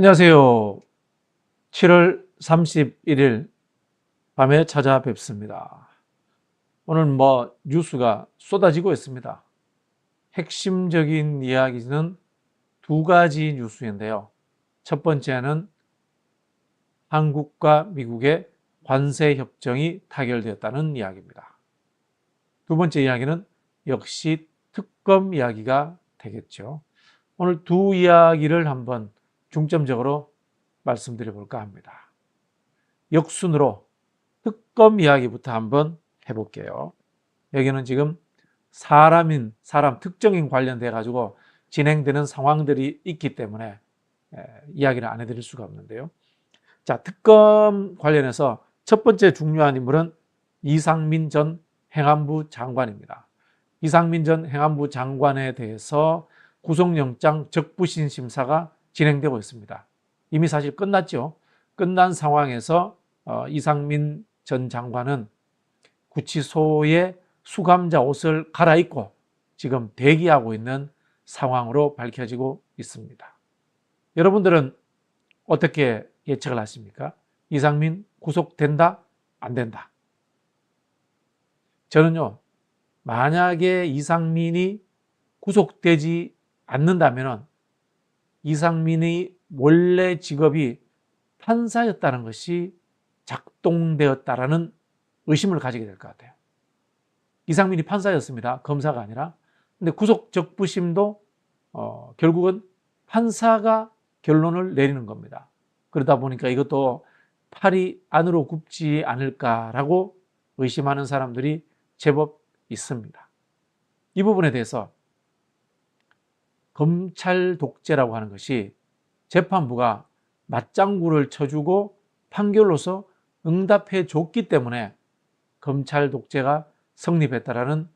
안녕하세요. 7월 31일 밤에 찾아뵙습니다. 오늘 뭐 뉴스가 쏟아지고 있습니다. 핵심적인 이야기는 두 가지 뉴스인데요. 첫 번째는 한국과 미국의 관세 협정이 타결되었다는 이야기입니다. 두 번째 이야기는 역시 특검 이야기가 되겠죠. 오늘 두 이야기를 한번 중점적으로 말씀드려 볼까 합니다. 역순으로 특검 이야기부터 한번 해볼게요. 여기는 지금 사람인, 사람 특정인 관련돼 가지고 진행되는 상황들이 있기 때문에 이야기를 안 해드릴 수가 없는데요. 자, 특검 관련해서 첫 번째 중요한 인물은 이상민 전 행안부 장관입니다. 이상민 전 행안부 장관에 대해서 구속영장 적부심 심사가 진행되고 있습니다. 이미 사실 끝났죠. 끝난 상황에서 어, 이상민 전 장관은 구치소에 수감자 옷을 갈아입고 지금 대기하고 있는 상황으로 밝혀지고 있습니다. 여러분들은 어떻게 예측을 하십니까? 이상민 구속된다? 안 된다? 저는요, 만약에 이상민이 구속되지 않는다면 이상민의 원래 직업이 판사였다는 것이 작동되었다라는 의심을 가지게 될 것 같아요. 이상민이 판사였습니다. 검사가 아니라. 근데 구속 적부심도 어, 결국은 판사가 결론을 내리는 겁니다. 그러다 보니까 이것도 팔이 안으로 굽지 않을까라고 의심하는 사람들이 제법 있습니다. 이 부분에 대해서 검찰 독재라고 하는 것이 재판부가 맞장구를 쳐주고 판결로서 응답해 줬기 때문에 검찰 독재가 성립했다라는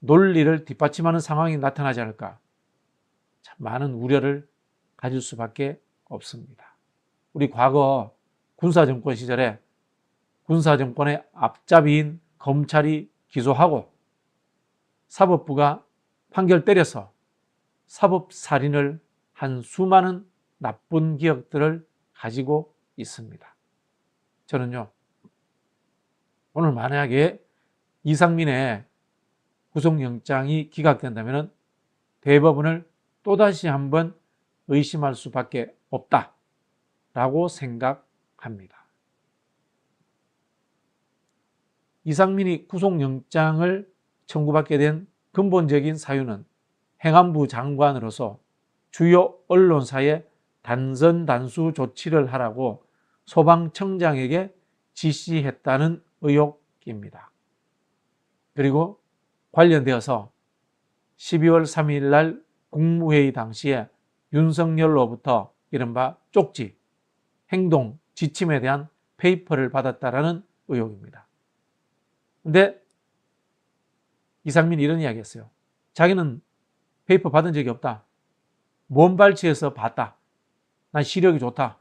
논리를 뒷받침하는 상황이 나타나지 않을까. 참 많은 우려를 가질 수밖에 없습니다. 우리 과거 군사정권 시절에 군사정권의 앞잡이인 검찰이 기소하고 사법부가 판결 때려서 사법살인을 한 수많은 나쁜 기억들을 가지고 있습니다. 저는요, 오늘 만약에 이상민의 구속영장이 기각된다면 대법원을 또다시 한번 의심할 수밖에 없다 라고 생각합니다. 이상민이 구속영장을 청구받게 된 근본적인 사유는 행안부 장관으로서 주요 언론사에 단선 단수 조치를 하라고 소방청장에게 지시했다는 의혹입니다. 그리고 관련되어서 12월 3일 날 국무회의 당시에 윤석열로부터 이른바 쪽지, 행동, 지침에 대한 페이퍼를 받았다라는 의혹입니다. 근데 이상민이 이런 이야기 했어요. 자기는 페이퍼 받은 적이 없다. 먼발치에서 봤다. 난 시력이 좋다.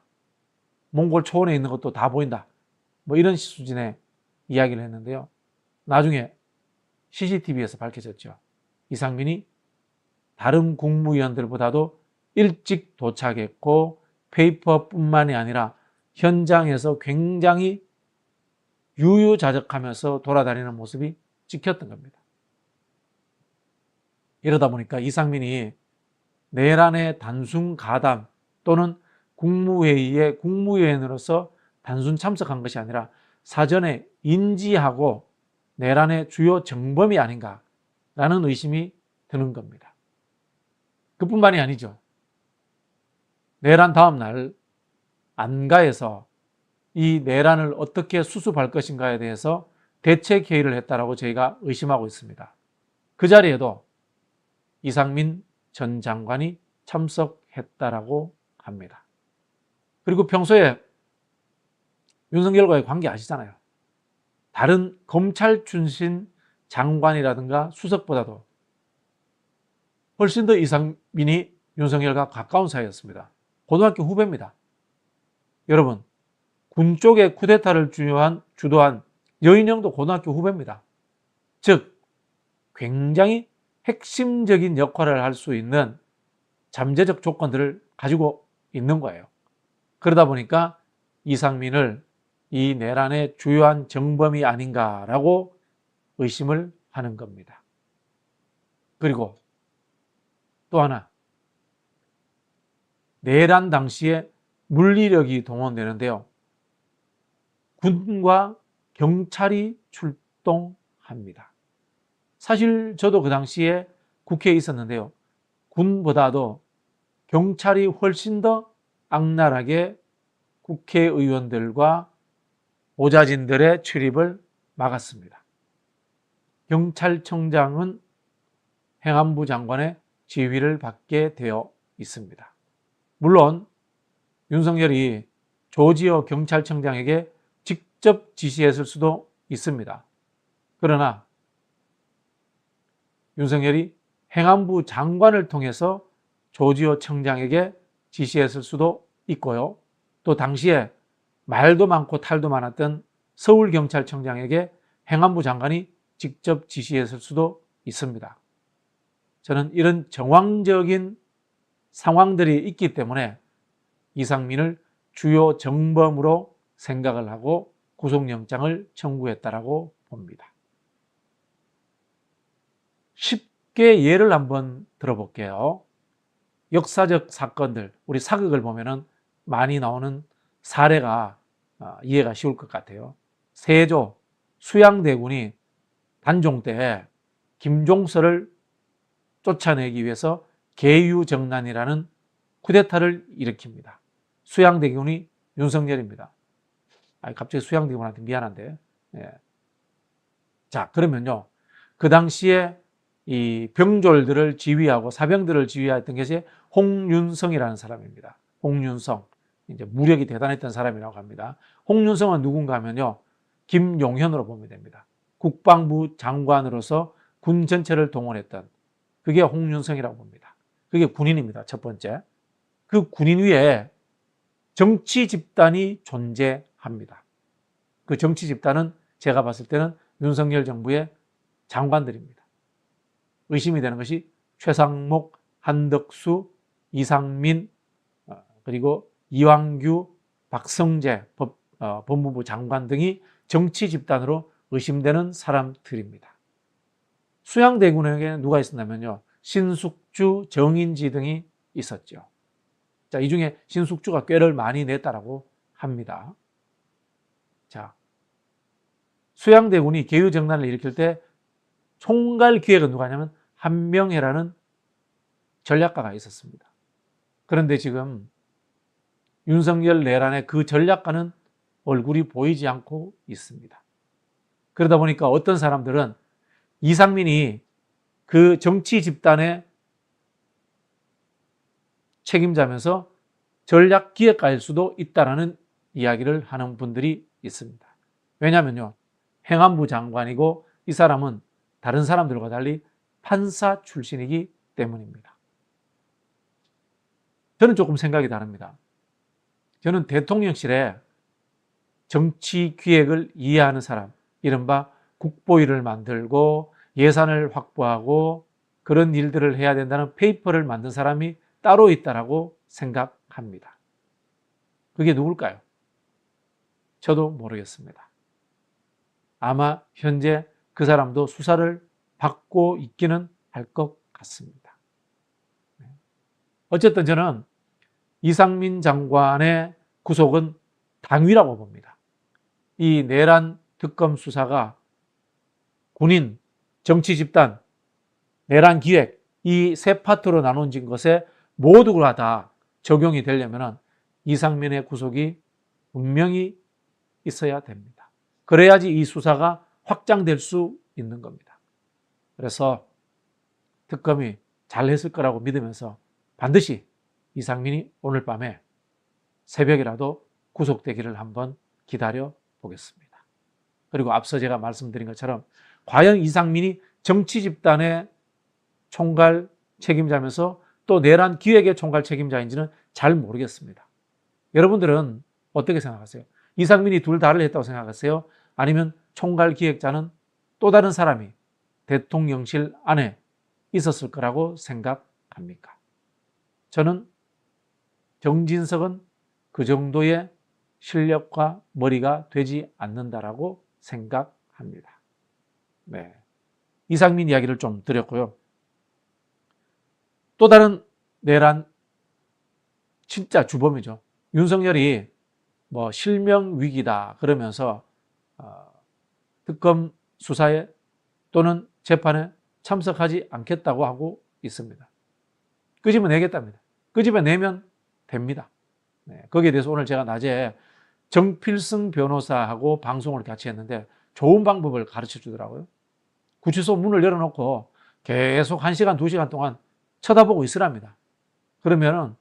몽골 초원에 있는 것도 다 보인다. 뭐 이런 수준의 이야기를 했는데요. 나중에 CCTV에서 밝혀졌죠. 이상민이 다른 국무위원들보다도 일찍 도착했고 페이퍼뿐만이 아니라 현장에서 굉장히 유유자적하면서 돌아다니는 모습이 찍혔던 겁니다. 이러다 보니까 이상민이 내란의 단순 가담 또는 국무회의에 국무위원으로서 단순 참석한 것이 아니라 사전에 인지하고 내란의 주요 정범이 아닌가라는 의심이 드는 겁니다. 그뿐만이 아니죠. 내란 다음 날 안가에서 이 내란을 어떻게 수습할 것인가에 대해서 대책 회의를 했다라고 저희가 의심하고 있습니다. 그 자리에도 이상민 전 장관이 참석했다라고 합니다. 그리고 평소에 윤석열과의 관계 아시잖아요. 다른 검찰 출신 장관이라든가 수석보다도 훨씬 더 이상민이 윤석열과 가까운 사이였습니다. 고등학교 후배입니다. 여러분, 군 쪽의 쿠데타를 주요한, 주도한 여인영도 고등학교 후배입니다. 즉, 굉장히 핵심적인 역할을 할 수 있는 잠재적 조건들을 가지고 있는 거예요. 그러다 보니까 이상민을 이 내란의 주요한 정범이 아닌가라고 의심을 하는 겁니다. 그리고 또 하나, 내란 당시에 물리력이 동원되는데요. 군과 경찰이 출동합니다. 사실 저도 그 당시에 국회에 있었는데요. 군보다도 경찰이 훨씬 더 악랄하게 국회의원들과 보좌진들의 출입을 막았습니다. 경찰청장은 행안부 장관의 지휘를 받게 되어 있습니다. 물론 윤석열이 조지어 경찰청장에게 직접 지시했을 수도 있습니다. 그러나 윤석열이 행안부 장관을 통해서 조지호 청장에게 지시했을 수도 있고요. 또 당시에 말도 많고 탈도 많았던 서울경찰청장에게 행안부 장관이 직접 지시했을 수도 있습니다. 저는 이런 정황적인 상황들이 있기 때문에 이상민을 주요 정범으로 생각을 하고 구속영장을 청구했다라고 봅니다. 쉽게 예를 한번 들어볼게요. 역사적 사건들, 우리 사극을 보면은 많이 나오는 사례가 어, 이해가 쉬울 것 같아요. 세조 수양대군이 단종 때 김종서를 쫓아내기 위해서 계유정난이라는 쿠데타를 일으킵니다. 수양대군이 윤석열입니다. 아, 갑자기 수양대군한테 미안한데. 예. 자, 그러면요. 그 당시에 이 병졸들을 지휘하고 사병들을 지휘했던 것이 홍윤성이라는 사람입니다. 홍윤성. 이제 무력이 대단했던 사람이라고 합니다. 홍윤성은 누군가 하면요. 김용현으로 보면 됩니다. 국방부 장관으로서 군 전체를 동원했던 그게 홍윤성이라고 봅니다. 그게 군인입니다. 첫 번째. 그 군인 위에 정치 집단이 존재합니다. 그 정치 집단은 제가 봤을 때는 윤석열 정부의 장관들입니다. 의심이 되는 것이 최상목, 한덕수, 이상민, 어, 그리고 이왕규, 박성재 법, 어, 법무부 장관 등이 정치 집단으로 의심되는 사람들입니다. 수양대군에게 누가 있었냐면요. 신숙주, 정인지 등이 있었죠. 자, 이 중에 신숙주가 꾀를 많이 냈다라고 합니다. 자, 수양대군이 개유정난을 일으킬 때 총괄 기획은 누가 냐면 한명회라는 전략가가 있었습니다. 그런데 지금 윤석열 내란의 그 전략가는 얼굴이 보이지 않고 있습니다. 그러다 보니까 어떤 사람들은 이상민이 그 정치 집단의 책임자면서 전략 기획가일 수도 있다라는 이야기를 하는 분들이 있습니다. 왜냐하면요. 행안부 장관이고 이 사람은 다른 사람들과 달리 판사 출신이기 때문입니다. 저는 조금 생각이 다릅니다. 저는 대통령실에 정치 기획을 이해하는 사람, 이른바 국보위를 만들고 예산을 확보하고 그런 일들을 해야 된다는 페이퍼를 만든 사람이 따로 있다라고 생각합니다. 그게 누굴까요? 저도 모르겠습니다. 아마 현재 그 사람도 수사를 받고 있기는 할 것 같습니다. 네. 어쨌든 저는 이상민 장관의 구속은 당위라고 봅니다. 이 내란 특검 수사가 군인, 정치 집단, 내란 기획 이 세 파트로 나눠진 것에 모두가 다 적용이 되려면 이상민의 구속이 분명히 있어야 됩니다. 그래야지 이 수사가 확장될 수 있는 겁니다. 그래서 특검이 잘했을 거라고 믿으면서 반드시 이상민이 오늘 밤에 새벽이라도 구속되기를 한번 기다려 보겠습니다. 그리고 앞서 제가 말씀드린 것처럼 과연 이상민이 정치 집단의 총괄 책임자면서 또 내란 기획의 총괄 책임자인지는 잘 모르겠습니다. 여러분들은 어떻게 생각하세요? 이상민이 둘 다를 했다고 생각하세요? 아니면 총괄 기획자는 또 다른 사람이 대통령실 안에 있었을 거라고 생각합니까? 저는 정진석은 그 정도의 실력과 머리가 되지 않는다라고 생각합니다. 네. 이상민 이야기를 좀 드렸고요. 또 다른 내란 진짜 주범이죠. 윤석열이 뭐 실명 위기다 그러면서 어, 특검 수사에 또는 재판에 참석하지 않겠다고 하고 있습니다. 끄집어내겠답니다. 끄집어내면 됩니다. 네, 거기에 대해서 오늘 제가 낮에 정필승 변호사하고 방송을 같이 했는데 좋은 방법을 가르쳐 주더라고요. 구치소 문을 열어놓고 계속 1시간, 2시간 동안 쳐다보고 있으랍니다. 그러면은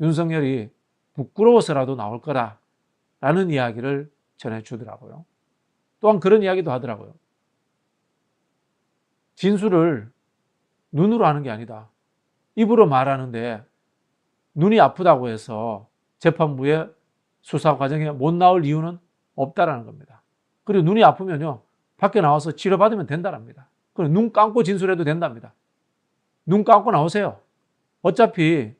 윤석열이 부끄러워서라도 나올 거라라는 이야기를 전해 주더라고요. 또한 그런 이야기도 하더라고요. 진술을 눈으로 하는 게 아니다. 입으로 말하는데 눈이 아프다고 해서 재판부에 수사 과정에 못 나올 이유는 없다라는 겁니다. 그리고 눈이 아프면요. 밖에 나와서 치료받으면 된다랍니다. 그리고 눈 감고 진술해도 된답니다. 눈 감고 나오세요. 어차피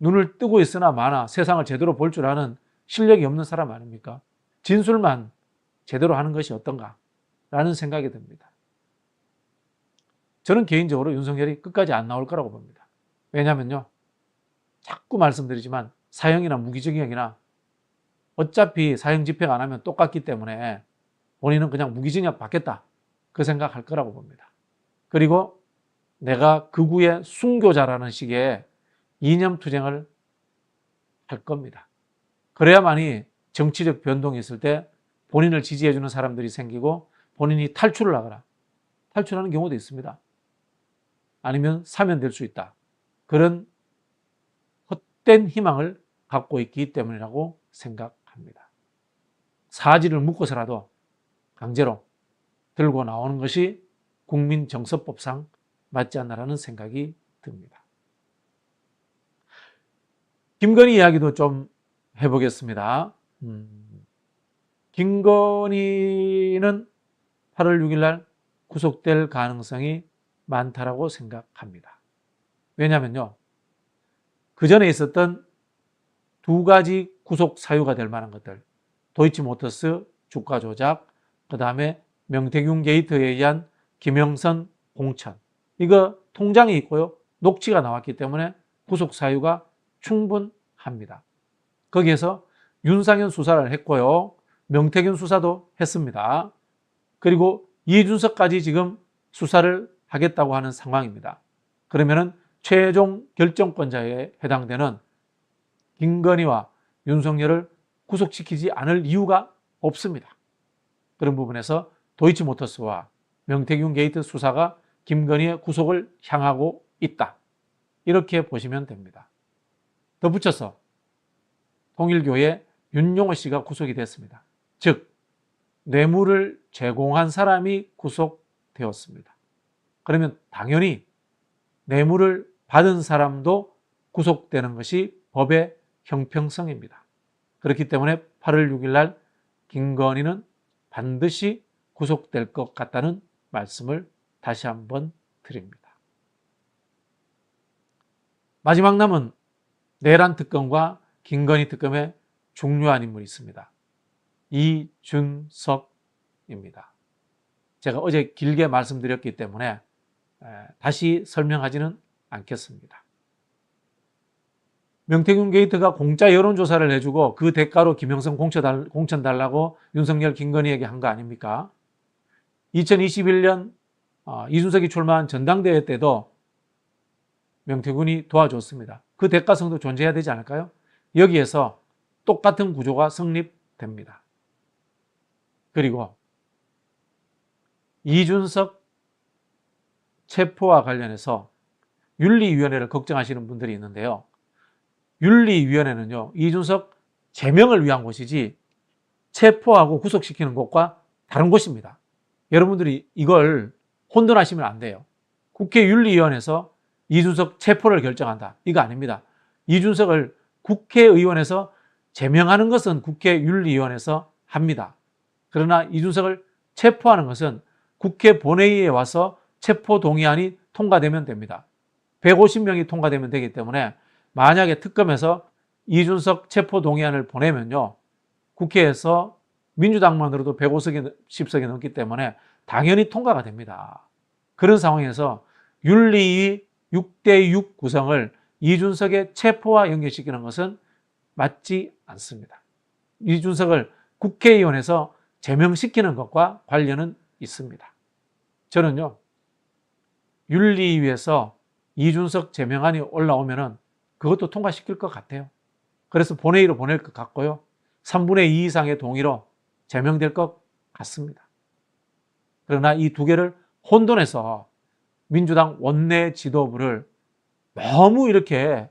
눈을 뜨고 있으나 마나 세상을 제대로 볼 줄 아는 실력이 없는 사람 아닙니까? 진술만 제대로 하는 것이 어떤가? 라는 생각이 듭니다. 저는 개인적으로 윤석열이 끝까지 안 나올 거라고 봅니다. 왜냐면요. 자꾸 말씀드리지만 사형이나 무기징역이나 어차피 사형 집행 안 하면 똑같기 때문에 본인은 그냥 무기징역 받겠다. 그 생각할 거라고 봅니다. 그리고 내가 극우의 순교자라는 식의 이념 투쟁을 할 겁니다. 그래야만이 정치적 변동이 있을 때 본인을 지지해주는 사람들이 생기고 본인이 탈출을 하거나 탈출하는 경우도 있습니다. 아니면 사면 될 수 있다. 그런 헛된 희망을 갖고 있기 때문이라고 생각합니다. 사지를 묶어서라도 강제로 들고 나오는 것이 국민 정서법상 맞지 않나라는 생각이 듭니다. 김건희 이야기도 좀 해보겠습니다. 음, 김건희는 8월 6일 날 구속될 가능성이 많다라고 생각합니다. 왜냐면요. 그 전에 있었던 두 가지 구속 사유가 될 만한 것들. 도이치모터스 주가 조작, 그 다음에 명태균 게이트에 의한 김영선 공천. 이거 통장이 있고요. 녹취가 나왔기 때문에 구속 사유가 충분합니다. 거기에서 윤상현 수사를 했고요. 명태균 수사도 했습니다. 그리고 이준석까지 지금 수사를 하겠다고 하는 상황입니다. 그러면은 최종 결정권자에 해당되는 김건희와 윤석열을 구속시키지 않을 이유가 없습니다. 그런 부분에서 도이치모터스와 명태균 게이트 수사가 김건희의 구속을 향하고 있다. 이렇게 보시면 됩니다. 덧붙여서 통일교회 윤용호 씨가 구속이 됐습니다. 즉, 뇌물을 제공한 사람이 구속되었습니다. 그러면 당연히 뇌물을 받은 사람도 구속되는 것이 법의 형평성입니다. 그렇기 때문에 8월 6일 날 김건희는 반드시 구속될 것 같다는 말씀을 다시 한번 드립니다. 마지막 남은 내란 특검과 김건희 특검의 중요한 인물이 있습니다. 이준석입니다. 제가 어제 길게 말씀드렸기 때문에 다시 설명하지는 않겠습니다. 명태균 게이트가 공짜 여론조사를 해주고 그 대가로 김영선 공천 달라고 윤석열 김건희에게 한 거 아닙니까? 2021년 어, 이준석이 출마한 전당대회 때도 명태균이 도와줬습니다. 그 대가성도 존재해야 되지 않을까요? 여기에서 똑같은 구조가 성립됩니다. 그리고 이준석 체포와 관련해서 윤리위원회를 걱정하시는 분들이 있는데요. 윤리위원회는요, 이준석 제명을 위한 곳이지 체포하고 구속시키는 곳과 다른 곳입니다. 여러분들이 이걸 혼돈하시면 안 돼요. 국회 윤리위원회에서 이준석 체포를 결정한다. 이거 아닙니다. 이준석을 국회의원에서 제명하는 것은 국회 윤리위원회에서 합니다. 그러나 이준석을 체포하는 것은 국회 본회의에 와서 체포 동의안이 통과되면 됩니다. 150명이 통과되면 되기 때문에 만약에 특검에서 이준석 체포 동의안을 보내면요. 국회에서 민주당만으로도 150석이 10석이 넘기 때문에 당연히 통과가 됩니다. 그런 상황에서 윤리위 6대6 구성을 이준석의 체포와 연결시키는 것은 맞지 않습니다. 이준석을 국회의원에서 제명시키는 것과 관련은 있습니다. 저는요, 윤리위에서 이준석 제명안이 올라오면은 그것도 통과시킬 것 같아요. 그래서 본회의로 보낼 것 같고요. 3분의 2 이상의 동의로 제명될 것 같습니다. 그러나 이 두 개를 혼돈해서 민주당 원내 지도부를 너무 이렇게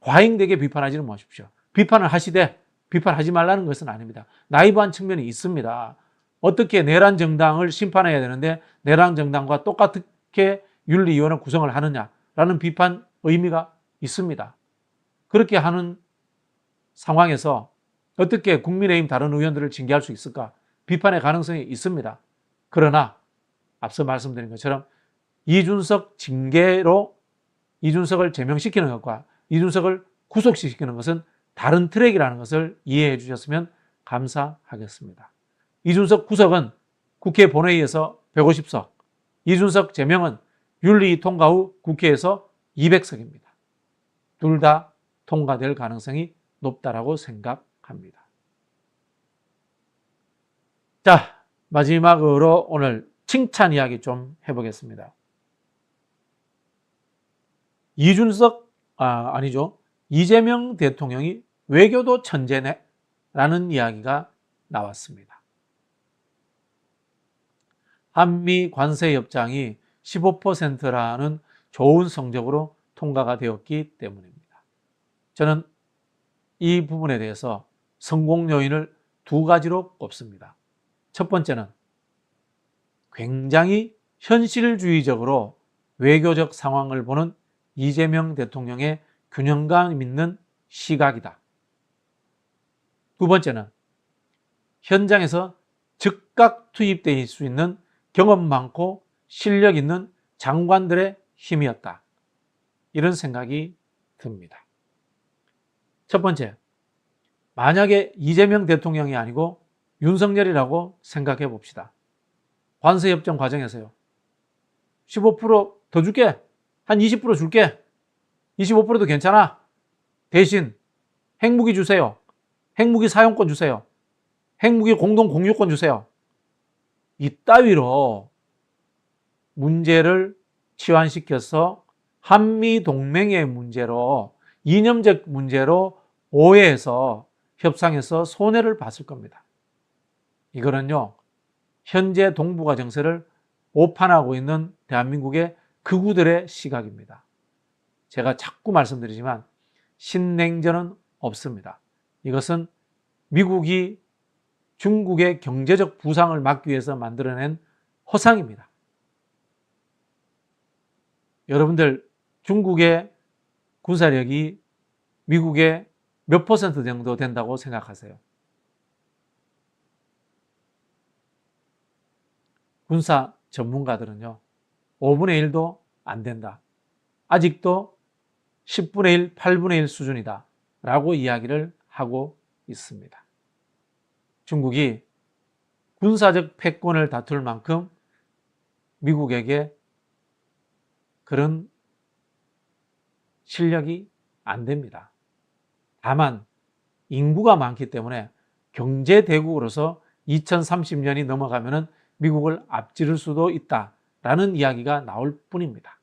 과잉되게 비판하지는 마십시오. 비판을 하시되 비판하지 말라는 것은 아닙니다. 나이브한 측면이 있습니다. 어떻게 내란 정당을 심판해야 되는데 내란 정당과 똑같게 윤리위원회 구성을 하느냐라는 비판 의미가 있습니다. 그렇게 하는 상황에서 어떻게 국민의힘 다른 의원들을 징계할 수 있을까? 비판의 가능성이 있습니다. 그러나 앞서 말씀드린 것처럼 이준석 징계로 이준석을 제명시키는 것과 이준석을 구속시키는 것은 다른 트랙이라는 것을 이해해 주셨으면 감사하겠습니다. 이준석 구속은 국회 본회의에서 150석, 이준석 제명은 윤리 통과 후 국회에서 200석입니다. 둘 다 통과될 가능성이 높다라고 생각합니다. 자, 마지막으로 오늘 칭찬 이야기 좀 해보겠습니다. 이준석, 아, 아니죠. 이재명 대통령이 외교도 천재네? 라는 이야기가 나왔습니다. 한미 관세 협정이 15%라는 좋은 성적으로 통과가 되었기 때문입니다. 저는 이 부분에 대해서 성공 요인을 두 가지로 꼽습니다. 첫 번째는 굉장히 현실주의적으로 외교적 상황을 보는 이재명 대통령의 균형감 있는 시각이다. 두 번째는 현장에서 즉각 투입될 수 있는 경험 많고 실력 있는 장관들의 힘이었다. 이런 생각이 듭니다. 첫 번째, 만약에 이재명 대통령이 아니고 윤석열이라고 생각해 봅시다. 관세협정 과정에서요. 15%더 줄게. 한 20% 줄게. 25%도 괜찮아. 대신 핵무기 주세요. 핵무기 사용권 주세요. 핵무기 공동 공유권 주세요. 이따위로 문제를 치환시켜서 한미 동맹의 문제로 이념적 문제로 오해해서 협상에서 손해를 봤을 겁니다. 이거는요, 현재 동북아 정세를 오판하고 있는 대한민국의 극우들의 시각입니다. 제가 자꾸 말씀드리지만 신냉전은 없습니다. 이것은 미국이 중국의 경제적 부상을 막기 위해서 만들어낸 허상입니다. 여러분들 중국의 군사력이 미국의 몇 퍼센트 정도 된다고 생각하세요? 군사 전문가들은요, 5분의 1도 안 된다. 아직도 10분의 1, 8분의 1 수준이다. 라고 이야기를 하고 있습니다. 중국이 군사적 패권을 다툴 만큼 미국에게 그런 실력이 안 됩니다. 다만 인구가 많기 때문에 경제 대국으로서 2030년이 넘어가면은 미국을 앞지를 수도 있다라는 이야기가 나올 뿐입니다.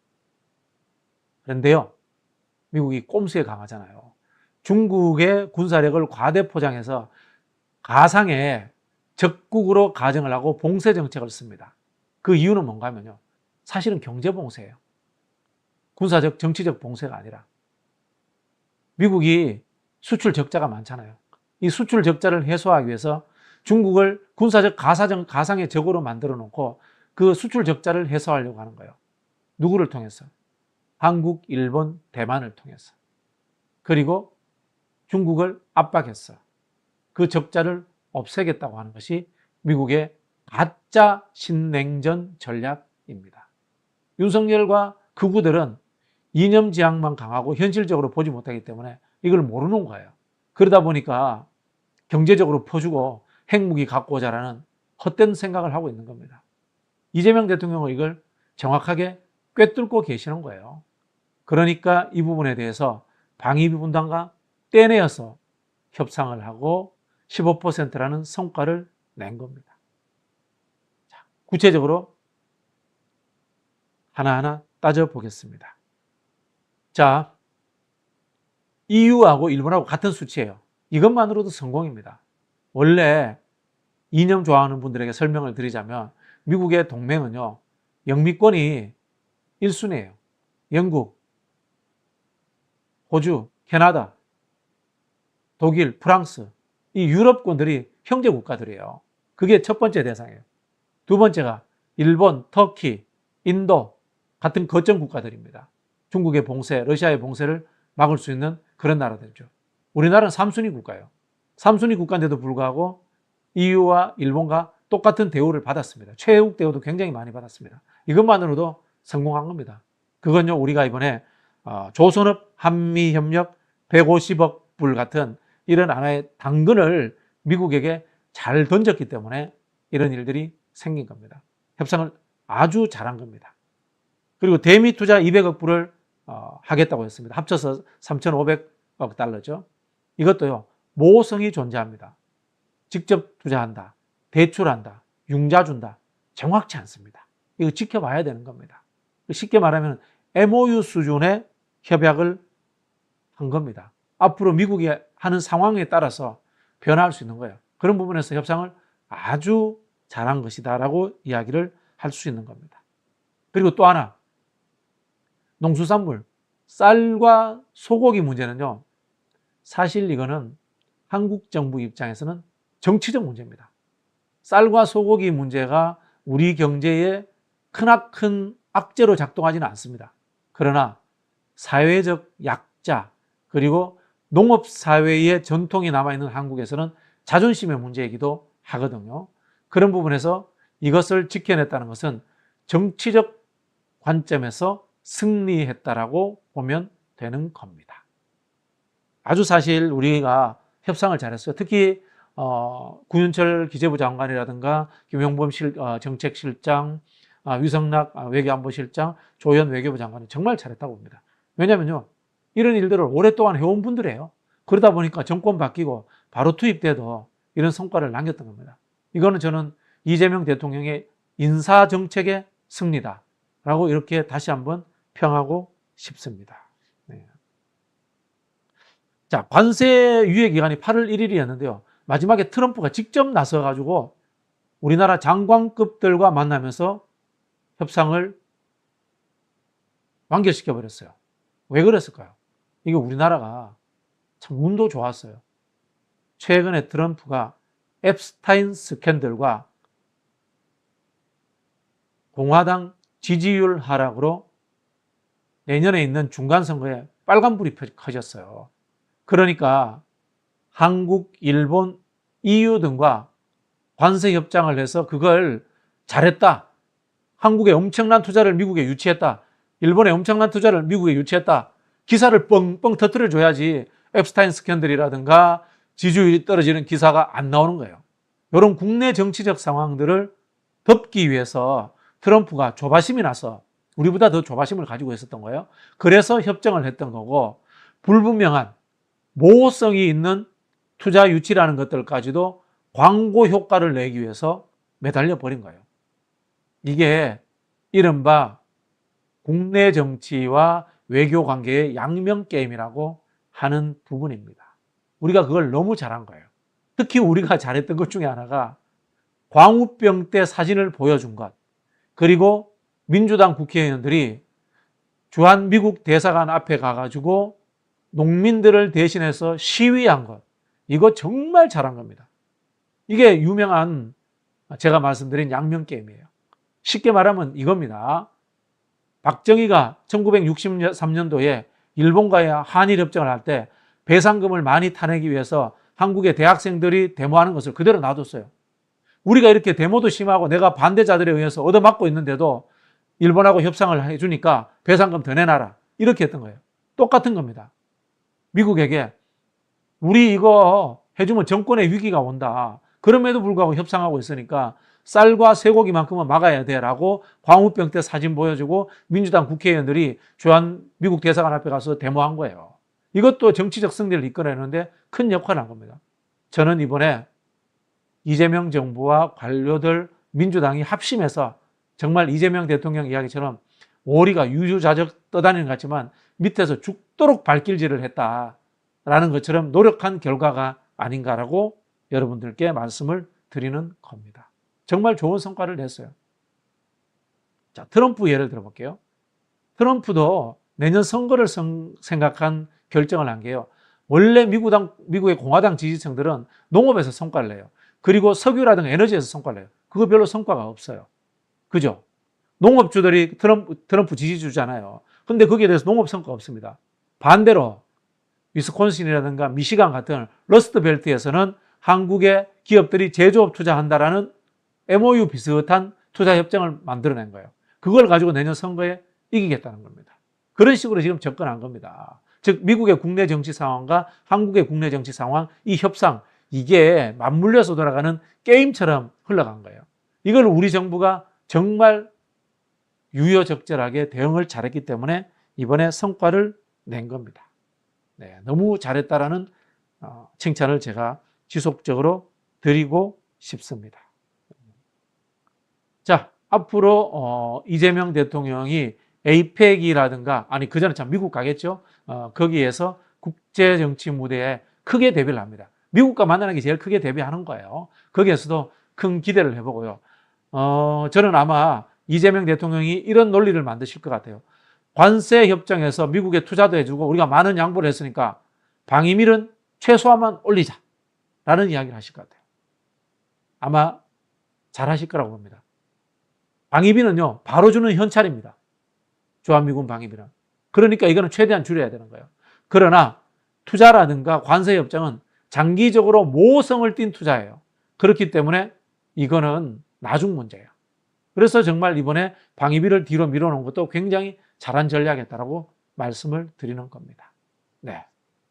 그런데요, 미국이 꼼수에 강하잖아요. 중국의 군사력을 과대 포장해서 가상의 적국으로 가정을 하고 봉쇄 정책을 씁니다. 그 이유는 뭔가 하면요. 사실은 경제 봉쇄예요. 군사적, 정치적 봉쇄가 아니라. 미국이 수출 적자가 많잖아요. 이 수출 적자를 해소하기 위해서 중국을 군사적 가사적 가상의 적으로 만들어 놓고 그 수출 적자를 해소하려고 하는 거예요. 누구를 통해서? 한국, 일본, 대만을 통해서. 그리고 중국을 압박했어. 그 적자를 없애겠다고 하는 것이 미국의 가짜 신냉전 전략입니다. 윤석열과 극우들은 이념 지향만 강하고 현실적으로 보지 못하기 때문에 이걸 모르는 거예요. 그러다 보니까 경제적으로 퍼주고 핵무기 갖고 오자라는 헛된 생각을 하고 있는 겁니다. 이재명 대통령은 이걸 정확하게 꿰뚫고 계시는 거예요. 그러니까 이 부분에 대해서 방위비 분담과 떼내어서 협상을 하고 15%라는 성과를 낸 겁니다. 자, 구체적으로 하나하나 따져보겠습니다. 자, EU하고 일본하고 같은 수치예요. 이것만으로도 성공입니다. 원래 이념 좋아하는 분들에게 설명을 드리자면 미국의 동맹은요, 영미권이 1순위예요. 영국, 호주, 캐나다, 독일, 프랑스, 이 유럽권들이 형제 국가들이에요. 그게 첫 번째 대상이에요. 두 번째가 일본, 터키, 인도 같은 거점 국가들입니다. 중국의 봉쇄, 러시아의 봉쇄를 막을 수 있는 그런 나라들이죠. 우리나라는 3순위 국가예요. 3순위 국가인데도 불구하고 EU와 일본과 똑같은 대우를 받았습니다. 최애국 대우도 굉장히 많이 받았습니다. 이것만으로도 성공한 겁니다. 그건요, 우리가 이번에 어, 조선업 한미협력 150억 불 같은 이런 하나의 당근을 미국에게 잘 던졌기 때문에 이런 일들이 생긴 겁니다. 협상을 아주 잘한 겁니다. 그리고 대미 투자 200억 불을 어, 하겠다고 했습니다. 합쳐서 3,500억 달러죠. 이것도요, 모성이 존재합니다. 직접 투자한다, 대출한다, 융자 준다. 정확치 않습니다. 이거 지켜봐야 되는 겁니다. 쉽게 말하면 MOU 수준의 협약을 한 겁니다. 앞으로 미국이 하는 상황에 따라서 변화할 수 있는 거예요. 그런 부분에서 협상을 아주 잘한 것이다라고 이야기를 할 수 있는 겁니다. 그리고 또 하나, 농수산물, 쌀과 소고기 문제는요, 사실 이거는 한국 정부 입장에서는 정치적 문제입니다. 쌀과 소고기 문제가 우리 경제에 크나큰 악재로 작동하지는 않습니다. 그러나 사회적 약자 그리고 농업 사회의 전통이 남아있는 한국에서는 자존심의 문제이기도 하거든요. 그런 부분에서 이것을 지켜냈다는 것은 정치적 관점에서 승리했다라고 보면 되는 겁니다. 아주 사실 우리가 협상을 잘했어요. 특히 어, 구윤철 기재부 장관이라든가 김용범 실, 어, 정책실장, 아, 유성락 아, 외교안보실장, 조현 외교부 장관이 정말 잘했다고 봅니다. 왜냐면요. 이런 일들을 오랫동안 해온 분들이에요. 그러다 보니까 정권 바뀌고 바로 투입돼도 이런 성과를 남겼던 겁니다. 이거는 저는 이재명 대통령의 인사 정책의 승리다. 라고 이렇게 다시 한번 평하고 싶습니다. 네. 자, 관세 유예 기간이 8월 1일이었는데요. 마지막에 트럼프가 직접 나서 가지고 우리나라 장관급들과 만나면서 협상을 완결시켜 버렸어요. 왜 그랬을까요? 이게 우리나라가 참 운도 좋았어요. 최근에 트럼프가 앱스타인 스캔들과 공화당 지지율 하락으로 내년에 있는 중간선거에 빨간불이 켜졌어요. 그러니까 한국, 일본, EU 등과 관세 협정을 해서 그걸 잘했다. 한국에 엄청난 투자를 미국에 유치했다. 일본에 엄청난 투자를 미국에 유치했다. 기사를 뻥뻥 터뜨려 줘야지 앱스타인 스캔들이라든가 지지율이 떨어지는 기사가 안 나오는 거예요. 이런 국내 정치적 상황들을 덮기 위해서 트럼프가 조바심이 나서 우리보다 더 조바심을 가지고 있었던 거예요. 그래서 협정을 했던 거고 불분명한 모호성이 있는 투자 유치라는 것들까지도 광고 효과를 내기 위해서 매달려 버린 거예요. 이게 이른바 국내 정치와 외교 관계의 양면 게임이라고 하는 부분입니다. 우리가 그걸 너무 잘한 거예요. 특히 우리가 잘했던 것 중에 하나가 광우병 때 사진을 보여준 것, 그리고 민주당 국회의원들이 주한 미국 대사관 앞에 가가지고 농민들을 대신해서 시위한 것, 이거 정말 잘한 겁니다. 이게 유명한 제가 말씀드린 양면 게임이에요. 쉽게 말하면 이겁니다. 박정희가 1963년도에 일본과의 한일 협정을 할 때 배상금을 많이 타내기 위해서 한국의 대학생들이 데모하는 것을 그대로 놔뒀어요. 우리가 이렇게 데모도 심하고 내가 반대자들에 의해서 얻어맞고 있는데도 일본하고 협상을 해주니까 배상금 더 내놔라. 이렇게 했던 거예요. 똑같은 겁니다. 미국에게 우리 이거 해주면 정권의 위기가 온다. 그럼에도 불구하고 협상하고 있으니까 쌀과 쇠고기만큼은 막아야 돼라고 광우병 때 사진 보여주고 민주당 국회의원들이 주한 미국 대사관 앞에 가서 데모한 거예요. 이것도 정치적 승리를 이끌어내는데 큰 역할을 한 겁니다. 저는 이번에 이재명 정부와 관료들 민주당이 합심해서 정말 이재명 대통령 이야기처럼 오리가 유유자적 떠다니는 것 같지만 밑에서 죽도록 발길질을 했다라는 것처럼 노력한 결과가 아닌가라고 여러분들께 말씀을 드리는 겁니다. 정말 좋은 성과를 냈어요. 자, 트럼프 예를 들어볼게요. 트럼프도 내년 선거를 성- 생각한 결정을 한 게요. 원래 미국당, 미국의 공화당 지지층들은 농업에서 성과를 내요. 그리고 석유라든가 에너지에서 성과를 내요. 그거 별로 성과가 없어요. 그죠? 농업주들이 트럼프, 트럼프 지지주잖아요. 근데 거기에 대해서 농업 성과가 없습니다. 반대로 위스콘신이라든가 미시간 같은 러스트 벨트에서는 한국의 기업들이 제조업 투자한다라는 MOU 비슷한 투자 협정을 만들어낸 거예요. 그걸 가지고 내년 선거에 이기겠다는 겁니다. 그런 식으로 지금 접근한 겁니다. 즉 미국의 국내 정치 상황과 한국의 국내 정치 상황 이 협상 이게 맞물려서 돌아가는 게임처럼 흘러간 거예요. 이걸 우리 정부가 정말 유효적절하게 대응을 잘했기 때문에 이번에 성과를 낸 겁니다. 네, 너무 잘했다라는 어, 칭찬을 제가 지속적으로 드리고 싶습니다. 자, 앞으로 어, 이재명 대통령이 에이펙이라든가 아니 그 전에 참 미국 가겠죠. 어, 거기에서 국제 정치 무대에 크게 데뷔를 합니다. 미국과 만나는 게 제일 크게 데뷔하는 거예요. 거기에서도 큰 기대를 해보고요. 어, 저는 아마 이재명 대통령이 이런 논리를 만드실 것 같아요. 관세 협정에서 미국에 투자도 해주고 우리가 많은 양보를 했으니까 방위밀은 최소한만 올리자. 라는 이야기를 하실 것 같아요. 아마 잘 하실 거라고 봅니다. 방위비는요, 바로 주는 현찰입니다. 주한미군 방위비는. 그러니까 이거는 최대한 줄여야 되는 거예요. 그러나 투자라든가 관세 협정은 장기적으로 모성을 띈 투자예요. 그렇기 때문에 이거는 나중 문제예요. 그래서 정말 이번에 방위비를 뒤로 밀어놓은 것도 굉장히 잘한 전략이었다라고 말씀을 드리는 겁니다. 네.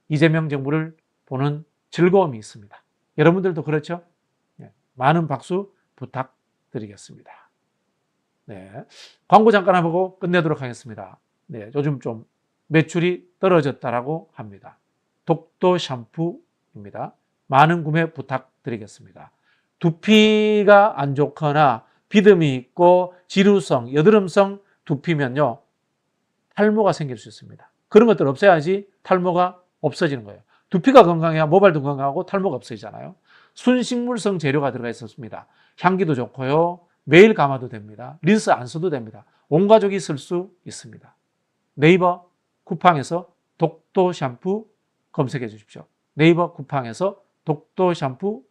이재명 정부를 보는 즐거움이 있습니다. 여러분들도 그렇죠? 네. 많은 박수 부탁드리겠습니다. 네. 광고 잠깐 하고 끝내도록 하겠습니다. 네. 요즘 좀 매출이 떨어졌다라고 합니다. 독도 샴푸입니다. 많은 구매 부탁드리겠습니다. 두피가 안 좋거나 비듬이 있고 지루성, 여드름성 두피면요. 탈모가 생길 수 있습니다. 그런 것들 없애야지 탈모가 없어지는 거예요. 두피가 건강해야 모발도 건강하고 탈모가 없어지잖아요. 순식물성 재료가 들어가 있었습니다. 향기도 좋고요. 매일 감아도 됩니다. 린스 안 써도 됩니다. 온 가족이 쓸 수 있습니다. 네이버 쿠팡에서 독도 샴푸 검색해 주십시오. 네이버 쿠팡에서 독도 샴푸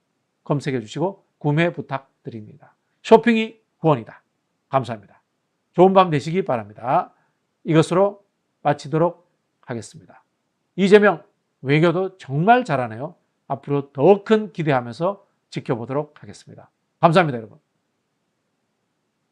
검색해 주시고 구매 부탁드립니다. 쇼핑이 구원이다. 감사합니다. 좋은 밤 되시기 바랍니다. 이것으로 마치도록 하겠습니다. 이재명 외교도 정말 잘하네요. 앞으로 더 큰 기대하면서 지켜보도록 하겠습니다. 감사합니다, 여러분.